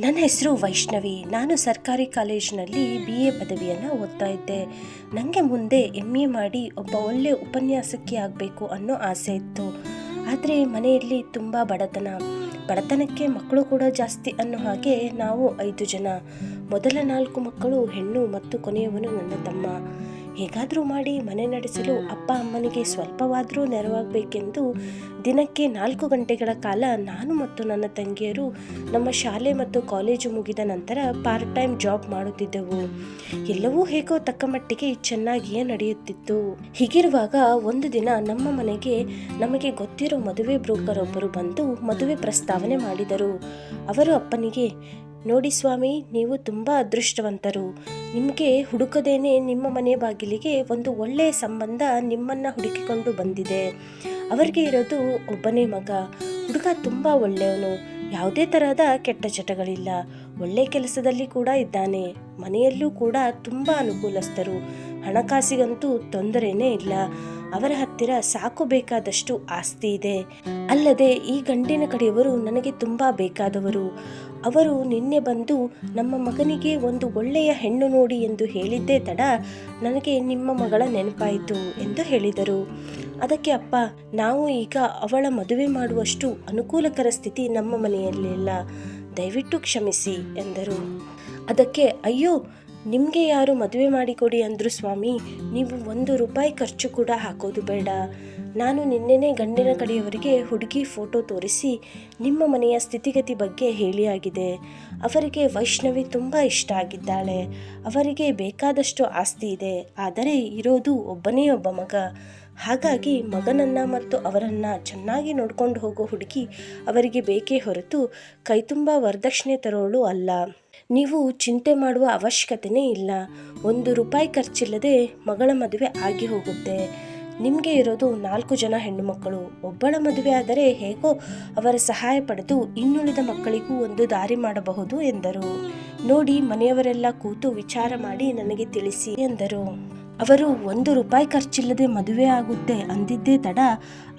ನನ್ನ ಹೆಸರು ವೈಷ್ಣವಿ. ನಾನು ಸರ್ಕಾರಿ ಕಾಲೇಜಿನಲ್ಲಿ ಬಿ ಎ ಪದವಿಯನ್ನು ಓದ್ತಾ ಇದ್ದೆ. ನನಗೆ ಮುಂದೆ ಎಂ ಎ ಮಾಡಿ ಒಬ್ಬ ಒಳ್ಳೆ ಉಪನ್ಯಾಸಕಿ ಆಗಬೇಕು ಅನ್ನೋ ಆಸೆ ಇತ್ತು. ಆದರೆ ಮನೆಯಲ್ಲಿ ತುಂಬ ಬಡತನ. ಬಡತನಕ್ಕೆ ಮಕ್ಕಳು ಕೂಡ ಜಾಸ್ತಿ ಅನ್ನೋ ಹಾಗೆ ನಾವು ಐದು ಜನ. ಮೊದಲ ನಾಲ್ಕು ಮಕ್ಕಳು ಹೆಣ್ಣು ಮತ್ತು ಕೊನೆಯವನು ನನ್ನ ತಮ್ಮ. ಹೇಗಾದರೂ ಮಾಡಿ ಮನೆ ನಡೆಸಲು ಅಪ್ಪ ಅಮ್ಮನಿಗೆ ಸ್ವಲ್ಪವಾದರೂ ನೆರವಾಗಬೇಕೆಂದು ದಿನಕ್ಕೆ ನಾಲ್ಕು ಗಂಟೆಗಳ ಕಾಲ ನಾನು ಮತ್ತು ನನ್ನ ತಂಗಿಯರು ನಮ್ಮ ಶಾಲೆ ಮತ್ತು ಕಾಲೇಜು ಮುಗಿದ ನಂತರ ಪಾರ್ಟ್ ಟೈಮ್ ಜಾಬ್ ಮಾಡುತ್ತಿದ್ದೆವು. ಎಲ್ಲವೂ ಹೇಗೋ ತಕ್ಕ ಮಟ್ಟಿಗೆ ಚೆನ್ನಾಗಿಯೇ ನಡೆಯುತ್ತಿತ್ತು. ಹೀಗಿರುವಾಗ ಒಂದು ದಿನ ನಮ್ಮ ಮನೆಗೆ ನಮಗೆ ಗೊತ್ತಿರೋ ಮದುವೆ ಬ್ರೋಕರ್ ಒಬ್ಬರು ಬಂದು ಮದುವೆ ಪ್ರಸ್ತಾವನೆ ಮಾಡಿದರು. ಅವರು ಅಪ್ಪನಿಗೆ ನೋಡಿ ಸ್ವಾಮಿ ನೀವು ತುಂಬ ಅದೃಷ್ಟವಂತರು. ನಿಮಗೆ ಹುಡುಕದೇನೆ ನಿಮ್ಮ ಮನೆ ಬಾಗಿಲಿಗೆ ಒಂದು ಒಳ್ಳೆಯ ಸಂಬಂಧ ನಿಮ್ಮನ್ನು ಹುಡುಕಿಕೊಂಡು ಬಂದಿದೆ. ಅವರಿಗೆ ಇರೋದು ಒಬ್ಬನೇ ಮಗ. ಹುಡುಗ ತುಂಬ ಒಳ್ಳೆಯವನು. ಯಾವುದೇ ತರಹದ ಕೆಟ್ಟ ಚಟಗಳಿಲ್ಲ. ಒಳ್ಳೆ ಕೆಲಸದಲ್ಲಿ ಕೂಡ ಇದ್ದಾನೆ. ಮನೆಯಲ್ಲೂ ಕೂಡ ತುಂಬ ಅನುಕೂಲಸ್ಥರು. ಹಣಕಾಸಿಗಂತೂ ತೊಂದರೆನೇ ಇಲ್ಲ. ಅವರ ಹತ್ತಿರ ಸಾಕು ಬೇಕಾದಷ್ಟು ಆಸ್ತಿ ಇದೆ. ಅಲ್ಲದೆ ಈ ಗಂಡಿನ ಕಡೆಯವರು ನನಗೆ ತುಂಬ ಬೇಕಾದವರು. ಅವರು ನಿನ್ನೆ ಬಂದು ನಮ್ಮ ಮಗನಿಗೆ ಒಂದು ಒಳ್ಳೆಯ ಹೆಣ್ಣು ನೋಡಿ ಎಂದು ಹೇಳಿದ್ದೇ ತಡ ನನಗೆ ನಿಮ್ಮ ಮಗಳ ನೆನಪಾಯಿತು ಎಂದು ಹೇಳಿದರು. ಅದಕ್ಕೆ ಅಪ್ಪ, ನಾವು ಈಗ ಅವಳ ಮದುವೆ ಮಾಡುವಷ್ಟು ಅನುಕೂಲಕರ ಸ್ಥಿತಿ ನಮ್ಮ ಮನೆಯಲ್ಲಿಲ್ಲ ದಯವಿಟ್ಟು ಕ್ಷಮಿಸಿ ಎಂದರು. ಅದಕ್ಕೆ, ಅಯ್ಯೋ, ನಿಮಗೆ ಯಾರು ಮದುವೆ ಮಾಡಿಕೊಡಿ ಅಂದರು ಸ್ವಾಮಿ, ನೀವು ಒಂದು ರೂಪಾಯಿ ಖರ್ಚು ಕೂಡ ಹಾಕೋದು ಬೇಡ. ನಾನು ನಿನ್ನೆನೇ ಗಂಡಿನ ಕಡೆಯವರಿಗೆ ಹುಡುಗಿ ಫೋಟೋ ತೋರಿಸಿ ನಿಮ್ಮ ಮನೆಯ ಸ್ಥಿತಿಗತಿ ಬಗ್ಗೆ ಹೇಳಿಯಾಗಿದೆ ಅವರಿಗೆ ವೈಷ್ಣವಿ ತುಂಬ ಇಷ್ಟ ಆಗಿದ್ದಾಳೆ. ಅವರಿಗೆ ಬೇಕಾದಷ್ಟು ಆಸ್ತಿ ಇದೆ. ಆದರೆ ಇರೋದು ಒಬ್ಬನೇ ಒಬ್ಬ ಮಗ. ಹಾಗಾಗಿ ಮಗನನ್ನ ಮತ್ತು ಅವರನ್ನ ಚೆನ್ನಾಗಿ ನೋಡ್ಕೊಂಡು ಹೋಗೋ ಹುಡುಗಿ ಅವರಿಗೆ ಬೇಕೇ ಹೊರತು ಕೈತುಂಬ ವರದಕ್ಷಿಣೆ ತರೋಳು ಅಲ್ಲ. ನೀವು ಚಿಂತೆ ಮಾಡುವ ಅವಶ್ಯಕತೆಯೇ ಇಲ್ಲ. ಒಂದು ರೂಪಾಯಿ ಖರ್ಚಿಲ್ಲದೆ ಮಗಳ ಮದುವೆ ಆಗಿ ಹೋಗುತ್ತೆ. ನಿಮಗೆ ಇರೋದು ನಾಲ್ಕು ಜನ ಹೆಣ್ಣು ಮಕ್ಕಳು ಒಬ್ಬಳ ಮದುವೆ ಆದರೆ ಹೇಗೋ ಅವರ ಸಹಾಯ ಪಡೆದು ಇನ್ನುಳಿದ ಮಕ್ಕಳಿಗೂ ಒಂದು ದಾರಿ ಮಾಡಬಹುದು ಎಂದರು. ನೋಡಿ ಮನೆಯವರೆಲ್ಲ ಕೂತು ವಿಚಾರ ಮಾಡಿ ನನಗೆ ತಿಳಿಸಿ ಎಂದರು. ಅವರು, ಒಂದು ರೂಪಾಯಿ ಖರ್ಚಿಲ್ಲದೆ ಮದುವೆ ಆಗುತ್ತೆ ಅಂದಿದ್ದೇ ತಡ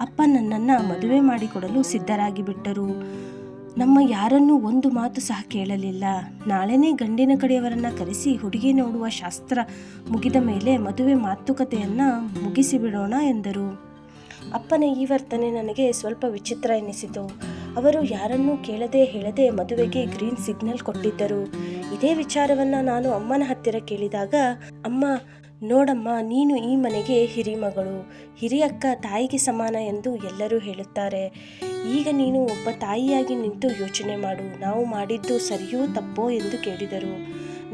ಅಪ್ಪ ನನ್ನನ್ನು ಮದುವೆ ಮಾಡಿಕೊಡಲು ಸಿದ್ಧರಾಗಿ ಬಿಟ್ಟರು ನಮ್ಮ ಯಾರನ್ನೂ ಒಂದು ಮಾತು ಸಹ ಕೇಳಲಿಲ್ಲ. ನಾಳೆನೇ ಗಂಡಿನ ಕಡೆಯವರನ್ನ ಕರೆಸಿ ಹುಡುಗಿ ನೋಡುವ ಶಾಸ್ತ್ರ ಮುಗಿದ ಮೇಲೆ ಮದುವೆ ಮಾತುಕತೆಯನ್ನ ಮುಗಿಸಿಬಿಡೋಣ ಎಂದರು. ಅಪ್ಪನ ಈ ವರ್ತನೆ ನನಗೆ ಸ್ವಲ್ಪ ವಿಚಿತ್ರ ಎನಿಸಿತು. ಅವರು ಯಾರನ್ನೂ ಕೇಳದೆ ಹೇಳದೆ ಮದುವೆಗೆ ಗ್ರೀನ್ ಸಿಗ್ನಲ್ ಕೊಟ್ಟಿದ್ದರು. ಇದೇ ವಿಚಾರವನ್ನ ನಾನು ಅಮ್ಮನ ಹತ್ತಿರ ಕೇಳಿದಾಗ, ಅಮ್ಮ ನೋಡಮ್ಮ, ನೀನು ಈ ಮನೆಗೆ ಹಿರಿಮಗಳು ಹಿರಿಯಕ್ಕ ತಾಯಿಗೆ ಸಮಾನ ಎಂದು ಎಲ್ಲರೂ ಹೇಳುತ್ತಾರೆ. ಈಗ ನೀನು ಒಬ್ಬ ತಾಯಿಯಾಗಿ ನಿಂತು ಯೋಚನೆ ಮಾಡು. ನಾವು ಮಾಡಿದ್ದು ಸರಿಯೋ ತಪ್ಪೋ ಎಂದು ಕೇಳಿದರು.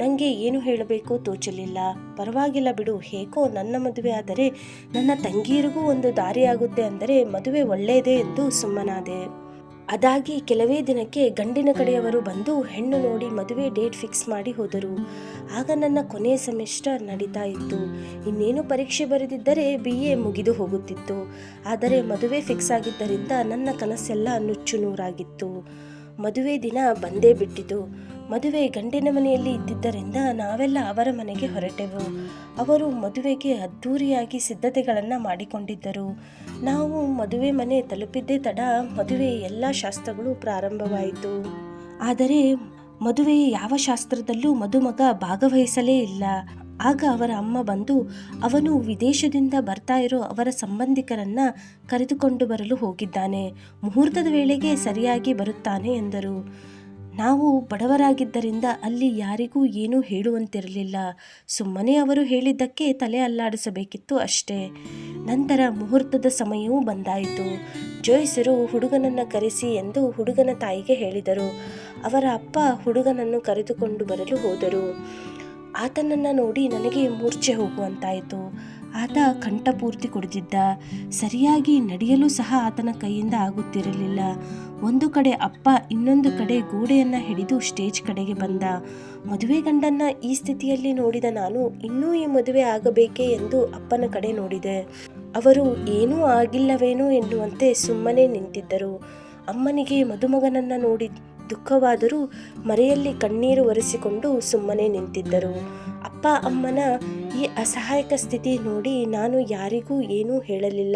ನನಗೆ ಏನು ಹೇಳಬೇಕೋ ತೋಚಲಿಲ್ಲ. ಪರವಾಗಿಲ್ಲ ಬಿಡು. ಹೇಗೋ ನನ್ನ ಮದುವೆ ಆದರೆ ನನ್ನ ತಂಗಿಯರಿಗೂ ಒಂದು ದಾರಿಯಾಗುತ್ತೆ ಅಂದರೆ ಮದುವೆ ಒಳ್ಳೆಯದೇ ಎಂದು ಸುಮ್ಮನಾದೆ. ಅದಾಗಿ ಕೆಲವೇ ದಿನಕ್ಕೆ ಗಂಡಿನ ಕಡೆಯವರು ಬಂದು ಹೆಣ್ಣು ನೋಡಿ ಮದುವೆ ಡೇಟ್ ಫಿಕ್ಸ್ ಮಾಡಿ ಹೋದರು. ಆಗ ನನ್ನ ಕೊನೆಯ ಸೆಮಿಸ್ಟರ್ ನಡೀತಾ ಇತ್ತು. ಇನ್ನೇನು ಪರೀಕ್ಷೆ ಬರೆದಿದ್ದರೆ ಬಿ ಎ ಮುಗಿದು ಹೋಗುತ್ತಿತ್ತು. ಆದರೆ ಮದುವೆ ಫಿಕ್ಸ್ ಆಗಿದ್ದರಿಂದ ನನ್ನ ಕನಸೆಲ್ಲ ನುಚ್ಚು ನೂರಾಗಿತ್ತು. ಮದುವೆ ದಿನ ಬಂದೇ ಬಿಟ್ಟಿತು. ಮದುವೆ ಗಂಡಿನ ಮನೆಯಲ್ಲಿ ಇದ್ದಿದ್ದರಿಂದ ನಾವೆಲ್ಲ ಅವರ ಮನೆಗೆ ಹೊರಟೆವು. ಅವರು ಮದುವೆಗೆ ಅದ್ಧೂರಿಯಾಗಿ ಸಿದ್ಧತೆಗಳನ್ನು ಮಾಡಿಕೊಂಡಿದ್ದರು. ನಾವು ಮದುವೆ ಮನೆ ತಲುಪಿದ್ದೇ ತಡ ಮದುವೆ ಎಲ್ಲ ಶಾಸ್ತ್ರಗಳು ಪ್ರಾರಂಭವಾಯಿತು. ಆದರೆ ಮದುವೆ ಯಾವ ಶಾಸ್ತ್ರದಲ್ಲೂ ಮದುಮಗ ಭಾಗವಹಿಸಲೇ ಇಲ್ಲ. ಆಗ ಅವರ ಅಮ್ಮ ಬಂದು ಅವನು ವಿದೇಶದಿಂದ ಬರ್ತಾ ಇರೋ ಅವರ ಸಂಬಂಧಿಕರನ್ನ ಕರೆದುಕೊಂಡು ಬರಲು ಹೋಗಿದ್ದಾನೆ. ಮುಹೂರ್ತದ ವೇಳೆಗೆ ಸರಿಯಾಗಿ ಬರುತ್ತಾನೆ ಎಂದರು. ನಾವು ಬಡವರಾಗಿದ್ದರಿಂದ ಅಲ್ಲಿ ಯಾರಿಗೂ ಏನೂ ಹೇಳುವಂತಿರಲಿಲ್ಲ. ಸುಮ್ಮನೆ ಅವರು ಹೇಳಿದ್ದಕ್ಕೆ ತಲೆ ಅಲ್ಲಾಡಿಸಬೇಕಿತ್ತು ಅಷ್ಟೇ. ನಂತರ ಮುಹೂರ್ತದ ಸಮಯವೂ ಬಂದಾಯಿತು. ಜೋಯಿಸರು ಹುಡುಗನನ್ನು ಕರೆಸಿ ಎಂದು ಹುಡುಗನ ತಾಯಿಗೆ ಹೇಳಿದರು. ಅವರ ಅಪ್ಪ ಹುಡುಗನನ್ನು ಕರೆದುಕೊಂಡು ಬರಲು ಹೋದರು. ಆತನನ್ನು ನೋಡಿ ನನಗೆ ಮೂರ್ಛೆ ಹೋಗುವಂತಾಯಿತು. ಆತ ಕಂಠಪೂರ್ತಿ ಕುಡಿದಿದ್ದ, ಸರಿಯಾಗಿ ನಡೆಯಲು ಸಹ ಆತನ ಕೈಯಿಂದ ಆಗುತ್ತಿರಲಿಲ್ಲ. ಒಂದು ಕಡೆ ಅಪ್ಪ, ಇನ್ನೊಂದು ಕಡೆ ಗೋಡೆಯನ್ನು ಹಿಡಿದು ಸ್ಟೇಜ್ ಕಡೆಗೆ ಬಂದ. ಮದುವೆ ಗಂಡನ್ನ ಈ ಸ್ಥಿತಿಯಲ್ಲಿ ನೋಡಿದ ನಾನು ಇನ್ನೂ ಈ ಮದುವೆ ಆಗಬೇಕೇ ಎಂದು ಅಪ್ಪನ ಕಡೆ ನೋಡಿದೆ. ಅವರು, ಏನೂ ಆಗಿಲ್ಲವೇನೋ ಎನ್ನುವಂತೆ ಸುಮ್ಮನೆ ನಿಂತಿದ್ದರು. ಅಮ್ಮನಿಗೆ ಮದುಮಗನನ್ನು ನೋಡಿ ದುಃಖವಾದರೂ ಮರೆಯಲ್ಲಿ ಕಣ್ಣೀರು ಒರೆಸಿಕೊಂಡು ಸುಮ್ಮನೆ ನಿಂತಿದ್ದರು. ಅಪ್ಪ, ಅಮ್ಮನ ಈ ಅಸಹಾಯಕ ಸ್ಥಿತಿ ನೋಡಿ ನಾನು ಯಾರಿಗೂ ಏನೂ ಹೇಳಲಿಲ್ಲ.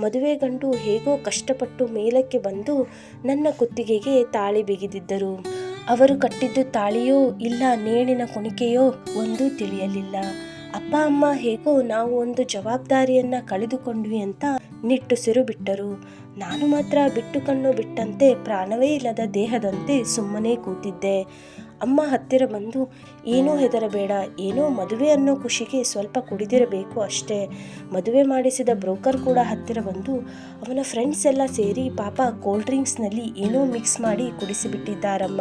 ಮದುವೆ ಗಂಡು ಹೇಗೋ ಕಷ್ಟಪಟ್ಟು ಮೇಲಕ್ಕೆ ಬಂದು ನನ್ನ ಕುತ್ತಿಗೆಗೆ ತಾಳಿ ಬಿಗಿದಿದ್ದರು. ಅವರು ಕಟ್ಟಿದ್ದು ತಾಳಿಯೋ ಇಲ್ಲ ನೇಣಿನ ಕುಣಿಕೆಯೋ ಒಂದೂ ತಿಳಿಯಲಿಲ್ಲ. ಅಪ್ಪ, ಅಮ್ಮ ಹೇಗೋ ನಾವು ಒಂದು ಜವಾಬ್ದಾರಿಯನ್ನ ಕಳೆದುಕೊಂಡ್ವಿ ಅಂತ ನಿಟ್ಟುಸಿರು ಬಿಟ್ಟರು. ನಾನು ಮಾತ್ರ ಬಿಟ್ಟು ಕಣ್ಣು ಬಿಟ್ಟಂತೆ ಪ್ರಾಣವೇ ಇಲ್ಲದ ದೇಹದಂತೆ ಸುಮ್ಮನೆ ಕೂತಿದ್ದೆ. ಅಮ್ಮ ಹತ್ತಿರ ಬಂದು, ಏನೂ ಹೆದರಬೇಡ, ಏನೋ ಮದುವೆ ಅನ್ನೋ ಖುಷಿಗೆ ಸ್ವಲ್ಪ ಕುಡಿದಿರಬೇಕು ಅಷ್ಟೇ. ಮದುವೆ ಮಾಡಿಸಿದ ಬ್ರೋಕರ್ ಕೂಡ ಹತ್ತಿರ ಬಂದು, ಅವನ ಫ್ರೆಂಡ್ಸ್ ಎಲ್ಲ ಸೇರಿ ಪಾಪ ಕೋಲ್ಡ್ ಡ್ರಿಂಕ್ಸ್ನಲ್ಲಿ ಏನೋ ಮಿಕ್ಸ್ ಮಾಡಿ ಕುಡಿಸಿಬಿಟ್ಟಿದ್ದಾರಮ್ಮ.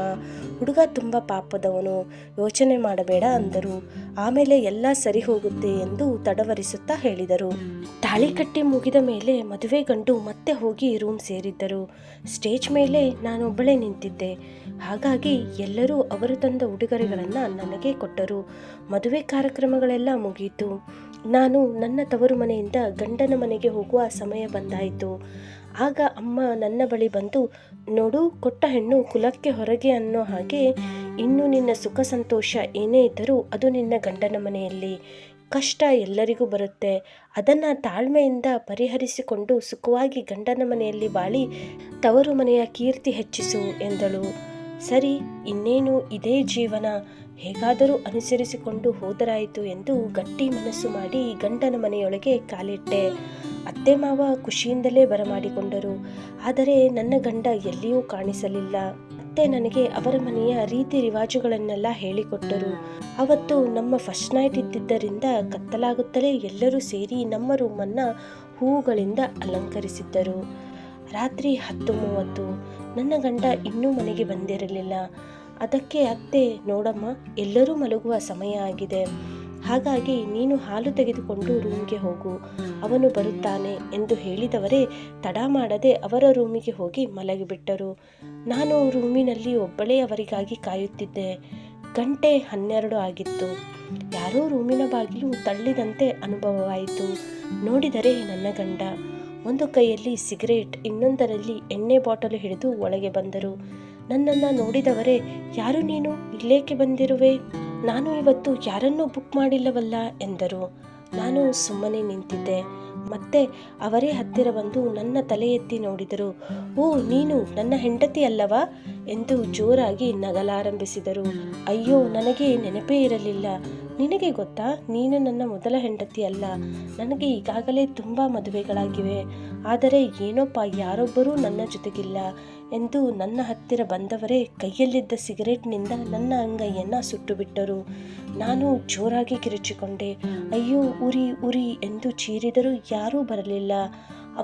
ಹುಡುಗ ತುಂಬ ಪಾಪದವನು. ಯೋಚನೆ ಮಾಡಬೇಡ ಅಂದರು. ಆಮೇಲೆ ಎಲ್ಲ ಸರಿ ಹೋಗುತ್ತೆ ಎಂದು ತಡವರಿಸುತ್ತಾ ಹೇಳಿದರು. ತಾಳಿ ಕಟ್ಟಿ ಮುಗಿದ ಮೇಲೆ ಮದುವೆ ಗಂಡು ಮತ್ತೆ ಹೋಗಿ ರೂಮ್ ಸೇರಿದ್ದರು. ಸ್ಟೇಜ್ ಮೇಲೆ ನಾನೊಬ್ಬಳೇ ನಿಂತಿದ್ದೆ. ಹಾಗಾಗಿ ಎಲ್ಲರೂ ಅವರು ತಂದ ಉಡುಗೊರೆಗಳನ್ನು ನನಗೆ ಕೊಟ್ಟರು. ಮದುವೆ ಕಾರ್ಯಕ್ರಮಗಳೆಲ್ಲ ಮುಗಿಯಿತು ನಾನು ನನ್ನ ತವರು ಮನೆಯಿಂದ ಗಂಡನ ಮನೆಗೆ ಹೋಗುವ ಸಮಯ ಬಂದಾಯಿತು. ಆಗ ಅಮ್ಮ ನನ್ನ ಬಳಿ ಬಂದು, ನೋಡು, ಕೊಟ್ಟ ಹೆಣ್ಣು ಕುಲಕ್ಕೆ ಹೊರಗೆ ಅನ್ನೋ ಹಾಗೆ ಇನ್ನು ನಿನ್ನ ಸುಖ ಸಂತೋಷ ಏನೇ ಇದ್ದರೂ ಅದು ನಿನ್ನ ಗಂಡನ ಮನೆಯಲ್ಲಿ. ಕಷ್ಟ ಎಲ್ಲರಿಗೂ ಬರುತ್ತೆ. ಅದನ್ನು ತಾಳ್ಮೆಯಿಂದ ಪರಿಹರಿಸಿಕೊಂಡು ಸುಖವಾಗಿ ಗಂಡನ ಮನೆಯಲ್ಲಿ ಬಾಳಿ ತವರು ಮನೆಯ ಕೀರ್ತಿ ಹೆಚ್ಚಿಸು ಎಂದಳು. ಸರಿ, ಇನ್ನೇನು ಇದೇ ಜೀವನ. ಹೇಗಾದರೂ ಅನುಸರಿಸಿಕೊಂಡು ಹೋದರಾಯಿತು ಎಂದು ಗಟ್ಟಿ ಮನಸ್ಸು ಮಾಡಿ ಗಂಡನ ಮನೆಯೊಳಗೆ ಕಾಲಿಟ್ಟೆ. ಅತ್ತೆ ಮಾವ ಖುಷಿಯಿಂದಲೇ ಬರಮಾಡಿಕೊಂಡರು. ಆದರೆ ನನ್ನ ಗಂಡ ಎಲ್ಲಿಯೂ ಕಾಣಿಸಲಿಲ್ಲ. ಅತ್ತೆ ನನಗೆ ಅವರ ಮನೆಯ ರೀತಿ ರಿವಾಜುಗಳನ್ನೆಲ್ಲ ಹೇಳಿಕೊಟ್ಟರು. ಅವತ್ತು ನಮ್ಮ ಫಸ್ಟ್ ನೈಟ್ ಇದ್ದಿದ್ದರಿಂದ ಕತ್ತಲಾಗುತ್ತಲೇ ಎಲ್ಲರೂ ಸೇರಿ ನಮ್ಮ ರೂಮನ್ನು ಹೂವುಗಳಿಂದ ಅಲಂಕರಿಸಿದ್ದರು. ರಾತ್ರಿ ಹತ್ತು ಮೂವತ್ತು. ನನ್ನ ಗಂಡ ಇನ್ನೂ ಮನೆಗೆ ಬಂದಿರಲಿಲ್ಲ. ಅದಕ್ಕೆ, ಅತ್ತೆ, ನೋಡಮ್ಮ, ಎಲ್ಲರೂ ಮಲಗುವ ಸಮಯ ಆಗಿದೆ. ಹಾಗಾಗಿ ನೀನು ಹಾಲು ತೆಗೆದುಕೊಂಡು ರೂಮ್ಗೆ ಹೋಗು. ಅವನು ಬರುತ್ತಾನೆ ಎಂದು ಹೇಳಿದವರೇ ತಡ ಮಾಡದೆ ಅವರ ರೂಮಿಗೆ ಹೋಗಿ ಮಲಗಿಬಿಟ್ಟರು. ನಾನು ರೂಮಿನಲ್ಲಿ ಒಬ್ಬಳೇ ಅವರಿಗಾಗಿ ಕಾಯುತ್ತಿದ್ದೆ. ಗಂಟೆ ಹನ್ನೆರಡು ಆಗಿತ್ತು. ಯಾರೋ ರೂಮಿನ ಬಾಗಿಲು ತಳ್ಳಿದಂತೆ ಅನುಭವವಾಯಿತು. ನೋಡಿದರೆ ನನ್ನ ಗಂಡ. ಒಂದು ಕೈಯಲ್ಲಿ ಸಿಗರೇಟ್, ಇನ್ನೊಂದರಲ್ಲಿ ಎಣ್ಣೆ ಬಾಟಲು ಹಿಡಿದು ಒಳಗೆ ಬಂದರು. ನನ್ನನ್ನು ನೋಡಿದವರೇ, ಯಾರು ನೀನು? ಇಲ್ಲೇಕೆ ಬಂದಿರುವೆ? ನಾನು ಇವತ್ತು ಯಾರನ್ನೂ ಬುಕ್ ಮಾಡಿಲ್ಲವಲ್ಲ? ಎಂದರು. ನಾನು ಸುಮ್ಮನೆ ನಿಂತಿದ್ದೆ. ಮತ್ತೆ ಅವರೇ ಹತ್ತಿರ ಬಂದು ನನ್ನ ತಲೆ ಎತ್ತಿ ನೋಡಿದರು. ಓ, ನೀನು? ನನ್ನ ಹೆಂಡತಿ ಅಲ್ಲವಾ? ಎಂದು ಜೋರಾಗಿ ನಗಲಾರಂಭಿಸಿದರು. ಅಯ್ಯೋ, ನನಗೆ ನೆನಪೇ ಇರಲಿಲ್ಲ. ನಿನಗೆ ಗೊತ್ತಾ? ನೀನು ನನ್ನ ಮೊದಲ ಹೆಂಡತಿ ಅಲ್ಲ. ನನಗೆ ಈಗಾಗಲೇ ತುಂಬ ಮದುವೆಗಳಾಗಿವೆ. ಆದರೆ ಏನೋಪ್ಪ, ಯಾರೊಬ್ಬರೂ ನನ್ನ ಜೊತೆಗಿಲ್ಲ. ಎಂದು ನನ್ನ ಹತ್ತಿರ ಬಂದವರೇ ಕೈಯಲ್ಲಿದ್ದ ಸಿಗರೇಟ್ನಿಂದ ನನ್ನ ಅಂಗೈಯನ್ನು ಸುಟ್ಟುಬಿಟ್ಟರು. ನಾನು ಜೋರಾಗಿ ಕಿರುಚಿಕೊಂಡೆ. ಅಯ್ಯೋ, ಉರಿ ಉರಿ ಎಂದು ಚೀರಿದರೂ ಯಾರೂ ಬರಲಿಲ್ಲ.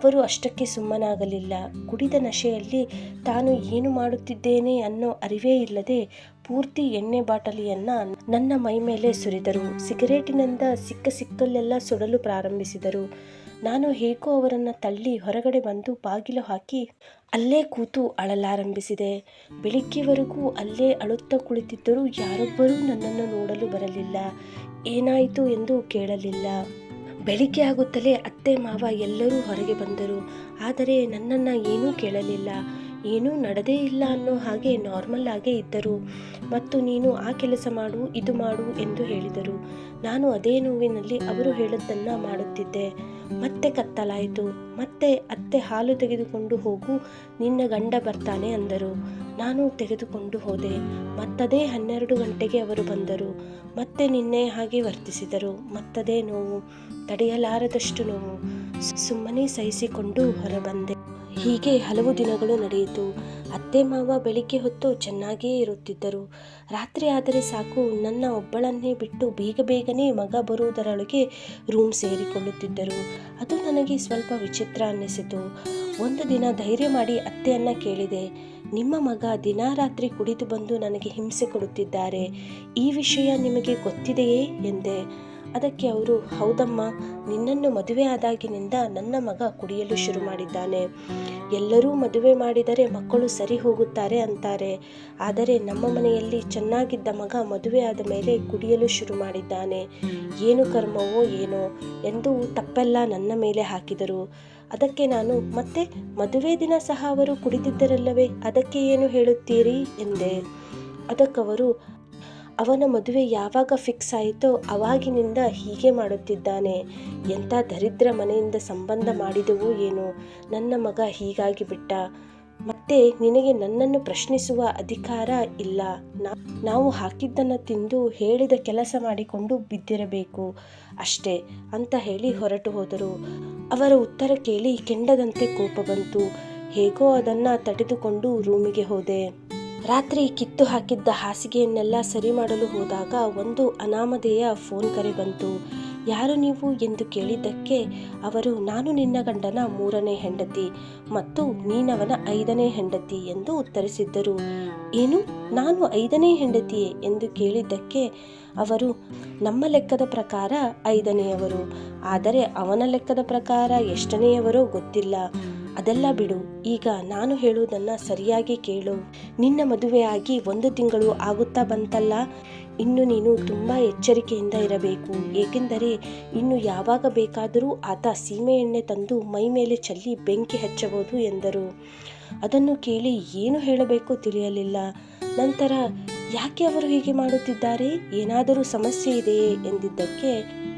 ಅವರು ಅಷ್ಟಕ್ಕೆ ಸುಮ್ಮನಾಗಲಿಲ್ಲ. ಕುಡಿದ ನಶೆಯಲ್ಲಿ ತಾನು ಏನು ಮಾಡುತ್ತಿದ್ದೇನೆ ಅನ್ನೋ ಅರಿವೇ ಇಲ್ಲದೆ ಪೂರ್ತಿ ಎಣ್ಣೆ ಬಾಟಲಿಯನ್ನು ನನ್ನ ಮೈ ಮೇಲೆ ಸುರಿದರು. ಸಿಗರೇಟಿನಿಂದ ಸಿಕ್ಕ ಸಿಕ್ಕಲ್ಲೆಲ್ಲ ಸುಡಲು ಪ್ರಾರಂಭಿಸಿದರು. ನಾನು ಹೇಗೋ ಅವರನ್ನು ತಳ್ಳಿ ಹೊರಗಡೆ ಬಂದು ಬಾಗಿಲು ಹಾಕಿ ಅಲ್ಲೇ ಕೂತು ಅಳಲಾರಂಭಿಸಿದೆ. ಬೆಳಿಗ್ಗೆವರೆಗೂ ಅಲ್ಲೇ ಅಳುತ್ತಾ ಕುಳಿತಿದ್ದರೂ ಯಾರೊಬ್ಬರೂ ನನ್ನನ್ನು ನೋಡಲು ಬರಲಿಲ್ಲ. ಏನಾಯಿತು ಎಂದು ಕೇಳಲಿಲ್ಲ. ಬೆಳಿಗ್ಗೆ ಆಗುತ್ತಲೇ ಅತ್ತೆ, ಮಾವ ಎಲ್ಲರೂ ಹೊರಗೆ ಬಂದರು. ಆದರೆ ನನ್ನನ್ನು ಏನೂ ಕೇಳಲಿಲ್ಲ. ಏನೂ ನಡೆದೇ ಇಲ್ಲ ಅನ್ನೋ ಹಾಗೆ ನಾರ್ಮಲ್ ಆಗೇ ಇದ್ದರು. ಮತ್ತು ನೀನು ಆ ಕೆಲಸ ಮಾಡು, ಇದು ಮಾಡು ಎಂದು ಹೇಳಿದರು. ನಾನು ಅದೇ ನೋವಿನಲ್ಲಿ ಅವರು ಹೇಳದ್ದನ್ನು ಮಾಡುತ್ತಿದ್ದೆ. ಮತ್ತೆ ಕತ್ತಲಾಯಿತು, ಮತ್ತೆ ಅತ್ತೆ ಹಾಲು ತೆಗೆದುಕೊಂಡು ಹೋಗು, ನಿನ್ನ ಗಂಡ ಬರ್ತಾನೆ ಅಂದರು. ನಾನು ತೆಗೆದುಕೊಂಡು ಹೋದೆ. ಮತ್ತದೇ ಹನ್ನೆರಡು ಗಂಟೆಗೆ ಅವರು ಬಂದರು. ಮತ್ತೆ ನಿನ್ನೆ ಹಾಗೆ ವರ್ತಿಸಿದರು. ಮತ್ತದೇ ನೋವು. ತಡೆಯಲಾರದಷ್ಟು ನೋವು. ಸುಮ್ಮನೆ ಸಹಿಸಿಕೊಂಡು ಹೊರಬಂದೆ. ಹೀಗೆ ಹಲವು ದಿನಗಳು ನಡೆಯಿತು. ಅತ್ತೆ ಮಾವ ಬೆಳಿಗ್ಗೆ ಹೊತ್ತು ಚೆನ್ನಾಗಿಯೇ ಇರುತ್ತಿದ್ದರು. ರಾತ್ರಿ ಆದರೆ ಸಾಕು, ನನ್ನ ಒಬ್ಬಳನ್ನೇ ಬಿಟ್ಟು ಬೇಗ ಬೇಗನೆ ಮಗ ಬರುವುದರೊಳಗೆ ರೂಮ್ ಸೇರಿಕೊಳ್ಳುತ್ತಿದ್ದರು. ಅದು ನನಗೆ ಸ್ವಲ್ಪ ವಿಚಿತ್ರ ಅನ್ನಿಸಿತು. ಒಂದು ದಿನ ಧೈರ್ಯ ಮಾಡಿ ಅತ್ತೆಯನ್ನ ಕೇಳಿದೆ, ನಿಮ್ಮ ಮಗ ದಿನ ರಾತ್ರಿ ಕುಡಿದು ಬಂದು ನನಗೆ ಹಿಂಸೆ ಕೊಡುತ್ತಿದ್ದಾರೆ. ಈ ವಿಷಯ ನಿಮಗೆ ಗೊತ್ತಿದೆಯೇ? ಎಂದೆ. ಅದಕ್ಕೆ ಅವರು, ಹೌದಮ್ಮ, ನಿನ್ನನ್ನು ಮದುವೆ ಆದಾಗಿನಿಂದ ನನ್ನ ಮಗ ಕುಡಿಯಲು ಶುರು ಮಾಡಿದ್ದಾನೆ. ಎಲ್ಲರೂ ಮದುವೆ ಮಾಡಿದರೆ ಮಕ್ಕಳು ಸರಿ ಹೋಗುತ್ತಾರೆ ಅಂತಾರೆ. ಆದರೆ ನಮ್ಮ ಮನೆಯಲ್ಲಿ ಚೆನ್ನಾಗಿದ್ದ ಮಗ ಮದುವೆ ಆದ ಮೇಲೆ ಕುಡಿಯಲು ಶುರು ಮಾಡಿದ್ದಾನೆ. ಏನು ಕರ್ಮವೋ ಏನೋ ಎಂದು ತಪ್ಪೆಲ್ಲ ನನ್ನ ಮೇಲೆ ಹಾಕಿದರು. ಅದಕ್ಕೆ ನಾನು, ಮತ್ತೆ ಮದುವೆ ದಿನ ಸಹ ಅವರು ಕುಡಿದಿದ್ದರಲ್ಲವೇ, ಅದಕ್ಕೆ ಏನು ಹೇಳುತ್ತೀರಿ? ಎಂದೆ. ಅದಕ್ಕವರು ಅವನ ಮದುವೆ ಯಾವಾಗ ಫಿಕ್ಸ್ ಆಯಿತೋ ಅವಾಗಿನಿಂದ ಹೀಗೆ ಮಾಡುತ್ತಿದ್ದಾನೆ. ಎಂಥ ದರಿದ್ರ ಮನೆಯಿಂದ ಸಂಬಂಧ ಮಾಡಿದೆವೋ ಏನೋ. ನನ್ನ ಮಗ ಹೀಗಾಗಿ ಬಿಟ್ಟ. ಮತ್ತೆ ನಿನಗೆ ನನ್ನನ್ನು ಪ್ರಶ್ನಿಸುವ ಅಧಿಕಾರ ಇಲ್ಲ. ನಾವು ಹಾಕಿದ್ದನ್ನು ತಿಂದು ಹೇಳಿದ ಕೆಲಸ ಮಾಡಿಕೊಂಡು ಬಿದ್ದಿರಬೇಕು. ಅಷ್ಟೇ, ಅಂತ ಹೇಳಿ ಹೊರಟು ಹೋದರು. ಅವರ ಉತ್ತರ ಕೇಳಿ ಕೆಂಡದಂತೆ ಕೋಪ ಬಂತು. ಹೇಗೋ ಅದನ್ನು ತಡೆದುಕೊಂಡು ರೂಮಿಗೆ ಹೋದೆ. ರಾತ್ರಿ ಕಿತ್ತು ಹಾಕಿದ್ದ ಹಾಸಿಗೆಯನ್ನೆಲ್ಲ ಸರಿ ಮಾಡಲು ಹೋದಾಗ ಒಂದು ಅನಾಮಧೇಯ ಫೋನ್ ಕರೆ ಬಂತು. ಯಾರು ನೀವು? ಎಂದು ಕೇಳಿದ್ದಕ್ಕೆ ಅವರು, ನಾನು ನಿನ್ನ ಗಂಡನ ಮೂರನೇ ಹೆಂಡತಿ ಮತ್ತು ನೀನವನ ಐದನೇ ಹೆಂಡತಿ ಎಂದು ಉತ್ತರಿಸಿದ್ದರು. ಏನು? ನಾನು ಐದನೇ ಹೆಂಡತಿಯೇ? ಎಂದು ಕೇಳಿದ್ದಕ್ಕೆ ಅವರು, ನಮ್ಮ ಲೆಕ್ಕದ ಪ್ರಕಾರ ಐದನೆಯವರು. ಆದರೆ ಅವನ ಲೆಕ್ಕದ ಪ್ರಕಾರ ಎಷ್ಟನೆಯವರೋ ಗೊತ್ತಿಲ್ಲ. ಅದೆಲ್ಲ ಬಿಡು. ಈಗ ನಾನು ಹೇಳುವುದನ್ನು ಸರಿಯಾಗಿ ಕೇಳು. ನಿನ್ನ ಮದುವೆಯಾಗಿ ಒಂದು ತಿಂಗಳು ಆಗುತ್ತಾ ಬಂತಲ್ಲ, ಇನ್ನು ನೀನು ತುಂಬ ಎಚ್ಚರಿಕೆಯಿಂದ ಇರಬೇಕು. ಏಕೆಂದರೆ ಇನ್ನು ಯಾವಾಗ ಬೇಕಾದರೂ ಆತ ಸೀಮೆಎಣ್ಣೆ ತಂದು ಮೈ ಮೇಲೆ ಚಲ್ಲಿ ಬೆಂಕಿ ಹಚ್ಚಬಹುದು ಎಂದರು. ಅದನ್ನು ಕೇಳಿ ಏನು ಹೇಳಬೇಕು ತಿಳಿಯಲಿಲ್ಲ. ನಂತರ, ಯಾಕೆ ಅವರು ಹೀಗೆ ಮಾಡುತ್ತಿದ್ದಾರೆ? ಏನಾದರೂ ಸಮಸ್ಯೆ ಇದೆಯೇ? ಎಂದಿದ್ದಕ್ಕೆ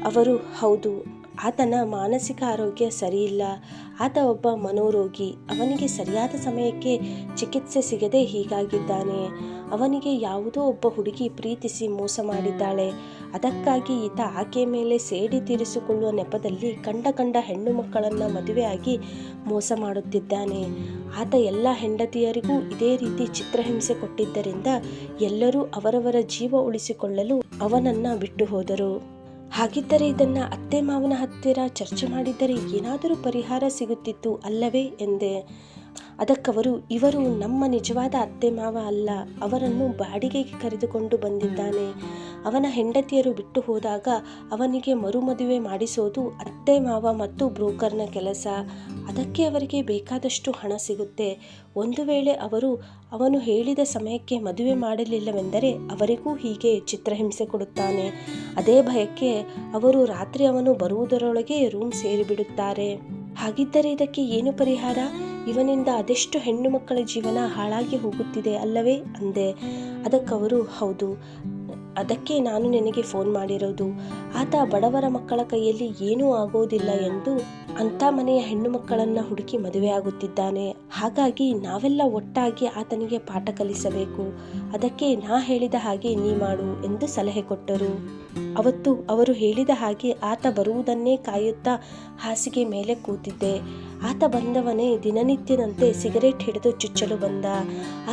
ಅವರು, ಹೌದು. ಆತನ ಮಾನಸಿಕ ಆರೋಗ್ಯ ಸರಿಯಿಲ್ಲ. ಆತ ಒಬ್ಬ ಮನೋರೋಗಿ. ಅವನಿಗೆ ಸರಿಯಾದ ಸಮಯಕ್ಕೆ ಚಿಕಿತ್ಸೆ ಸಿಗದೆ ಹೀಗಾಗಿದ್ದಾನೆ. ಅವನಿಗೆ ಯಾವುದೋ ಒಬ್ಬ ಹುಡುಗಿ ಪ್ರೀತಿಸಿ ಮೋಸ ಮಾಡಿದ್ದಾಳೆ. ಅದಕ್ಕಾಗಿ ಈತ ಆಕೆಯ ಮೇಲೆ ಸೇಡಿ ತೀರಿಸಿಕೊಳ್ಳುವ ನೆಪದಲ್ಲಿ ಕಂಡ ಕಂಡ ಹೆಣ್ಣು ಮಕ್ಕಳನ್ನು ಮದುವೆಯಾಗಿ ಮೋಸ ಮಾಡುತ್ತಿದ್ದಾನೆ. ಆತ ಎಲ್ಲ ಹೆಂಡತಿಯರಿಗೂ ಇದೇ ರೀತಿ ಚಿತ್ರಹಿಂಸೆ ಕೊಟ್ಟಿದ್ದರಿಂದ ಎಲ್ಲರೂ ಅವರವರ ಜೀವ ಉಳಿಸಿಕೊಳ್ಳಲು ಅವನನ್ನು ಬಿಟ್ಟು ಹೋದರು. ಹಾಗಿದ್ದರೆ ಇದನ್ನ ಅತ್ತೆ ಮಾವನ ಹತ್ತಿರ ಚರ್ಚೆ ಮಾಡಿದ್ದರೆ ಏನಾದರೂ ಪರಿಹಾರ ಸಿಗುತ್ತಿತ್ತು ಅಲ್ಲವೇ ಎಂದೆ. ಅದಕ್ಕವರು, ಇವರು ನಮ್ಮ ನಿಜವಾದ ಅತ್ತೆ ಮಾವ ಅಲ್ಲ, ಅವರನ್ನು ಬಾಡಿಗೆಗೆ ಕರೆದುಕೊಂಡು ಬಂದಿದ್ದಾನೆ. ಅವನ ಹೆಂಡತಿಯರು ಬಿಟ್ಟು ಹೋದಾಗ ಅವನಿಗೆ ಮರುಮದುವೆ ಮಾಡಿಸೋದು ಅತ್ತೆ ಮಾವ ಮತ್ತು ಬ್ರೋಕರ್ನ ಕೆಲಸ. ಅದಕ್ಕೆ ಅವರಿಗೆ ಬೇಕಾದಷ್ಟು ಹಣ ಸಿಗುತ್ತೆ. ಒಂದು ವೇಳೆ ಅವರು ಅವನು ಹೇಳಿದ ಸಮಯಕ್ಕೆ ಮದುವೆ ಮಾಡಲಿಲ್ಲವೆಂದರೆ ಅವರಿಗೂ ಹೀಗೆ ಚಿತ್ರಹಿಂಸೆ ಕೊಡುತ್ತಾನೆ. ಅದೇ ಭಯಕ್ಕೆ ಅವರು ರಾತ್ರಿ ಅವನು ಬರುವುದರೊಳಗೆ ರೂಮ್ ಸೇರಿಬಿಡುತ್ತಾರೆ. ಹಾಗಿದ್ದರೆ ಇದಕ್ಕೆ ಏನು ಪರಿಹಾರ? ಇವನಿಂದ ಅದೆಷ್ಟು ಹೆಣ್ಣು ಮಕ್ಕಳ ಜೀವನ ಹಾಳಾಗಿ ಹೋಗುತ್ತಿದೆ ಅಲ್ಲವೇ? ಅಂದೆ. ಅದಕ್ಕವರು, ಹೌದು. ಅದಕ್ಕೆ ನಾನು ನಿನಗೆ ಫೋನ್ ಮಾಡಿರೋದು. ಆತ ಬಡವರ ಮಕ್ಕಳ ಕೈಯಲ್ಲಿ ಏನೂ ಆಗೋದಿಲ್ಲ ಎಂದು ಅಂಥ ಮನೆಯ ಹೆಣ್ಣು ಮಕ್ಕಳನ್ನ ಹುಡುಕಿ ಮದುವೆ ಆಗುತ್ತಿದ್ದಾನೆ. ಹಾಗಾಗಿ ನಾವೆಲ್ಲ ಒಟ್ಟಾಗಿ ಆತನಿಗೆ ಪಾಠ ಕಲಿಸಬೇಕು. ಅದಕ್ಕೆ ನಾ ಹೇಳಿದ ಹಾಗೆ ನೀ ಮಾಡು ಎಂದು ಸಲಹೆ ಕೊಟ್ಟರು. ಅವತ್ತು ಅವರು ಹೇಳಿದ ಹಾಗೆ ಆತ ಬರುವುದನ್ನೇ ಕಾಯುತ್ತಾ ಹಾಸಿಗೆ ಮೇಲೆ ಕೂತಿದ್ದೆ. ಆತ ಬಂದವನೇ ದಿನನಿತ್ಯದಂತೆ ಸಿಗರೇಟ್ ಹಿಡಿದು ಚುಚ್ಚಲು ಬಂದ.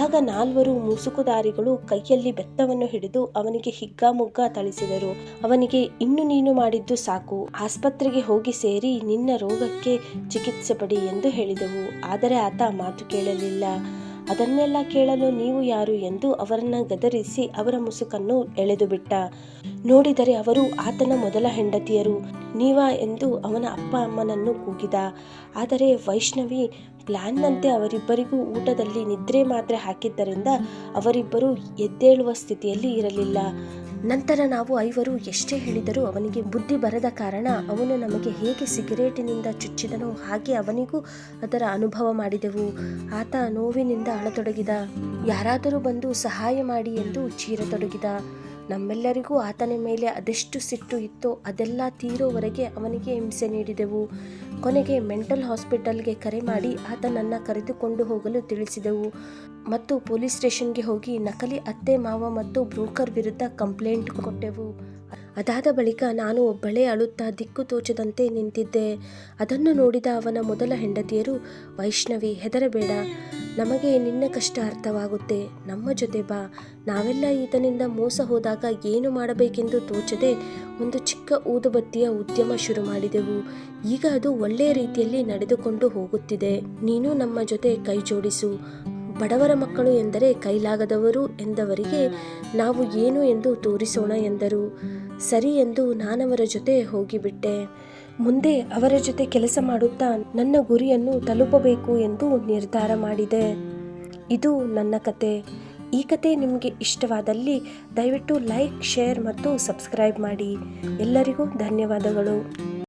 ಆಗ ನಾಲ್ವರು ಮೂಸುಕುದಾರಿಗಳು ಕೈಯಲ್ಲಿ ಬೆತ್ತವನ್ನು ಹಿಡಿದು ಅವನಿಗೆ ಹಿಗ್ಗಾಮುಗ್ಗ ಥಳಿಸಿದರು. ಅವನಿಗೆ, ಇನ್ನು ನೀನು ಮಾಡಿದ್ದು ಸಾಕು. ಆಸ್ಪತ್ರೆಗೆ ಹೋಗಿ ಸೇರಿ ನಿನ್ನ ರೋಗಕ್ಕೆ ಚಿಕಿತ್ಸೆ ಪಡಿ ಎಂದು ಹೇಳಿದವು. ಆದರೆ ಆತ ಮಾತು ಕೇಳಲಿಲ್ಲ. ಅದನ್ನೆಲ್ಲ ಕೇಳಲು ನೀವು ಯಾರು ಎಂದು ಅವರನ್ನ ಗದರಿಸಿ ಅವರ ಮುಸುಕನ್ನು ಎಳೆದು ಬಿಟ್ಟ. ನೋಡಿದರೆ ಅವರು ಆತನ ಮೊದಲ ಹೆಂಡತಿಯರು. ನೀವಾ ಎಂದು ಅವನ ಅಪ್ಪ ಅಮ್ಮನನ್ನು ಕೂಗಿದ. ಆದರೆ ವೈಷ್ಣವಿ ಪ್ಲಾನ್ನಂತೆ ಅವರಿಬ್ಬರಿಗೂ ಊಟದಲ್ಲಿ ನಿದ್ರೆ ಮಾತ್ರ ಹಾಕಿದ್ದರಿಂದ ಅವರಿಬ್ಬರು ಎದ್ದೇಳುವ ಸ್ಥಿತಿಯಲ್ಲಿ ಇರಲಿಲ್ಲ. ನಂತರ ನಾವು ಐವರು ಎಷ್ಟೇ ಹೇಳಿದರೂ ಅವನಿಗೆ ಬುದ್ಧಿ ಬರದ ಕಾರಣ ಅವನು ನಮಗೆ ಹೇಗೆ ಸಿಗರೇಟಿನಿಂದ ಚುಚ್ಚಿದನೋ ಹಾಗೆ ಅವನಿಗೂ ಅದರ ಅನುಭವ ಮಾಡಿದೆವು. ಆತ ನೋವಿನಿಂದ ಅಳತೊಡಗಿದ. ಯಾರಾದರೂ ಬಂದು ಸಹಾಯ ಮಾಡಿ ಎಂದು ಚೀರತೊಡಗಿದ. ನಮ್ಮೆಲ್ಲರಿಗೂ ಆತನ ಮೇಲೆ ಅದೆಷ್ಟು ಸಿಟ್ಟು ಇತ್ತೋ ಅದೆಲ್ಲ ತೀರೋವರೆಗೆ ಅವನಿಗೆ ಹಿಂಸೆ ನೀಡಿದೆವು. ಕೊನೆಗೆ ಮೆಂಟಲ್ ಹಾಸ್ಪಿಟಲ್ಗೆ ಕರೆ ಮಾಡಿ ಆತನನ್ನು ಕರೆದುಕೊಂಡು ಹೋಗಲು ತಿಳಿಸಿದೆವು. ಮತ್ತು ಪೊಲೀಸ್ ಸ್ಟೇಷನ್ಗೆ ಹೋಗಿ ನಕಲಿ ಅತ್ತೆ, ಮಾವ ಮತ್ತು ಬ್ರೋಕರ್ ವಿರುದ್ಧ ಕಂಪ್ಲೇಂಟ್ ಕೊಟ್ಟೆವು. ಅದಾದ ಬಳಿಕ ನಾನು ಒಬ್ಬಳೇ ಅಳುತ್ತಾ ದಿಕ್ಕು ತೋಚದಂತೆ ನಿಂತಿದ್ದೆ. ಅದನ್ನು ನೋಡಿದ ಅವನ ಮೊದಲ ಹೆಂಡತಿಯರು, ವೈಷ್ಣವಿ, ಹೆದರಬೇಡ. ನಮಗೆ ನಿನ್ನ ಕಷ್ಟ ಅರ್ಥವಾಗುತ್ತೆ. ನಮ್ಮ ಜೊತೆ ಬಾ. ನಾವೆಲ್ಲ ಈತನಿಂದ ಮೋಸ ಹೋದಾಗ ಏನು ಮಾಡಬೇಕೆಂದು ತೋಚದೆ ಒಂದು ಚಿಕ್ಕ ಊದುಬತ್ತಿಯ ಉದ್ಯಮ ಶುರು ಮಾಡಿದೆವು. ಈಗ ಅದು ಒಳ್ಳೆಯ ರೀತಿಯಲ್ಲಿ ನಡೆದುಕೊಂಡು ಹೋಗುತ್ತಿದೆ. ನೀನು ನಮ್ಮ ಜೊತೆ ಕೈ ಜೋಡಿಸು ಬಡವರ ಮಕ್ಕಳು ಎಂದರೆ ಕೈಲಾಗದವರು ಎಂದವರಿಗೆ ನಾವು ಏನು ಎಂದು ತೋರಿಸೋಣ ಎಂದರು. ಸರಿ ಎಂದು ನಾನವರ ಜೊತೆ ಹೋಗಿಬಿಟ್ಟೆ. ಮುಂದೆ ಅವರ ಜೊತೆ ಕೆಲಸ ಮಾಡುತ್ತಾ ನನ್ನ ಗುರಿಯನ್ನು ತಲುಪಬೇಕು ಎಂದು ನಿರ್ಧಾರ ಮಾಡಿದೆ. ಇದು ನನ್ನ ಕತೆ. ಈ ಕತೆ ನಿಮಗೆ ಇಷ್ಟವಾದಲ್ಲಿ ದಯವಿಟ್ಟು ಲೈಕ್, ಶೇರ್ ಮತ್ತು ಸಬ್ಸ್ಕ್ರೈಬ್ ಮಾಡಿ. ಎಲ್ಲರಿಗೂ ಧನ್ಯವಾದಗಳು.